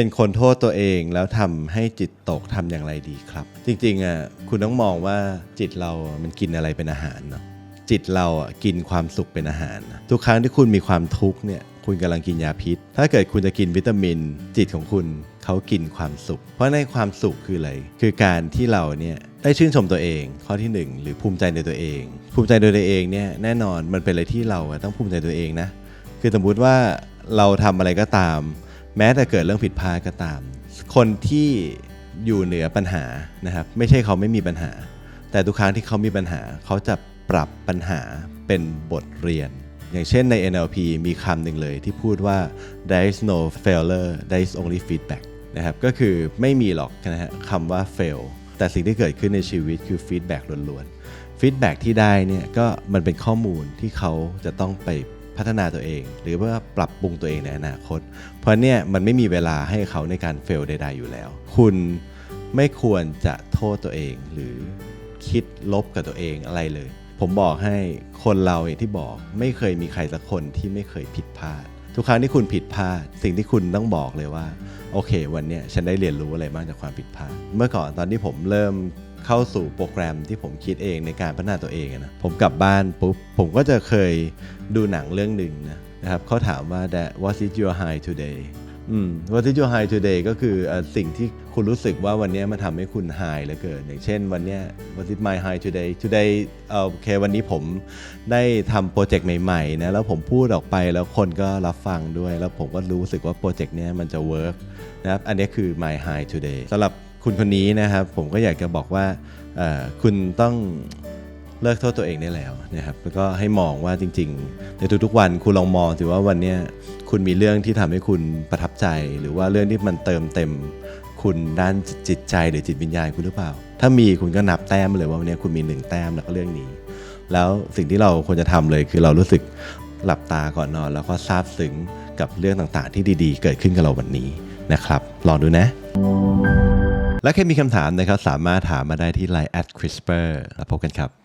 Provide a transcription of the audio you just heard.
เป็นคนโทษตัวเองแล้วทำให้จิตตกทำอย่างไรดีครับ จริงๆอะคุณต้องมองว่าจิตเรามันกินอะไรเป็นอาหารเนาะจิตเราอะกินความสุขเป็นอาหาร ทุกครั้งที่คุณมีความทุกข์เนี่ยคุณกำลังกินยาพิษ ถ้าเกิดคุณจะกินวิตามิน จิตของคุณเขากินความสุข เพราะในความสุขคืออะไร คือการที่เราเนี่ยได้ชื่นชมตัวเอง ข้อที่หนึ่งหรือภูมิใจในตัวเอง ภูมิใจในตัวเองเนี่ยแน่นอนมันเป็นอะไรที่เราต้องภูมิใจตัวเองนะ คือสมมุติว่าเราทำอะไรก็ตาม แม้แต่เกิดเรื่องผิดพลาดก็ตาม คนที่อยู่เหนือปัญหานะครับ ไม่ใช่เขาไม่มีปัญหา แต่ทุกครั้งที่เขามีปัญหา เขาจะปรับปัญหาเป็นบทเรียน อย่างเช่นใน NLP มีคำหนึ่งเลยที่พูดว่า there is no failure there is only feedback นะครับก็คือไม่มีหรอกนะฮะคำว่า fail แต่สิ่งที่เกิดขึ้นในชีวิตคือ feedback ล้วนๆฟีดแบ็ที่ได้เนี่ยก็มันเป็นข้อมูลที่เขาจะต้องไป พัฒนาตัวเอง หรือว่าปรับปรุงตัวเองในอนาคต เพราะเนี่ยมันไม่มีเวลาให้เขาในการเฟลใดๆอยู่แล้ว คุณไม่ควรจะโทษตัวเองหรือคิดลบกับตัวเองอะไรเลย ผมบอกให้คนเราอย่างที่บอกไม่เคยมีใครสักคนที่ไม่เคยผิดพลาด ทุกครั้งที่คุณผิดพลาด สิ่งที่คุณต้องบอกเลยว่า โอเค วันเนี้ยฉันได้เรียนรู้อะไรบ้างจากความผิดพลาด เมื่อก่อนตอนที่ผมเริ่ม เข้าสู่โปรแกรมที่ผมคิดเองในการพัฒนาตัวเองนะผมกลับบ้านปุ๊บผมก็จะเคยดูหนังเรื่องหนึ่งนะนะครับเขาถามว่า that what is your high today อืม what is your high today ก็คือสิ่งที่คุณรู้สึกว่าวันนี้มันทำให้คุณ high เหลือเกิน อย่างเช่นวันนี้ what is my high today today เอ่อโอเควันนี้ผมได้ทำโปรเจกต์ใหม่ๆนะแล้วผมพูดออกไปแล้วคนก็รับฟังด้วย แล้วผมก็รู้สึกว่าโปรเจกต์นี้มันจะ work นะครับอันนี้คือ my high today สำหรับ คุณคนนี้นะครับ ผมก็อยากจะบอกว่าคุณต้องเลิกโทษตัวเองได้แล้วนะครับ แล้วก็ให้มองว่าจริง ๆ ในทุกๆวันคุณลองมองถือว่าวันนี้คุณมีเรื่องที่ทำให้คุณประทับใจ หรือว่าเรื่องที่มันเติมเต็ม คุณด้านจิตใจหรือจิตวิญญาณคุณหรือเปล่า ถ้ามีคุณก็นับแต้มเลยว่าวันนี้คุณมีหนึ่งแต้มแล้วก็เรื่องนี้ แล้วสิ่งที่เราควรจะทำเลยคือเรารู้สึกหลับตาก่อนนอน แล้วก็ซาบซึ้งกับเรื่องต่างๆ ที่ดีๆ เกิดขึ้นกับเราวันนี้นะครับ ลองดูนะ และใครมีคำถามนะครับสามารถถามมาได้ที่ Line at CRISPR แล้วพบกันครับ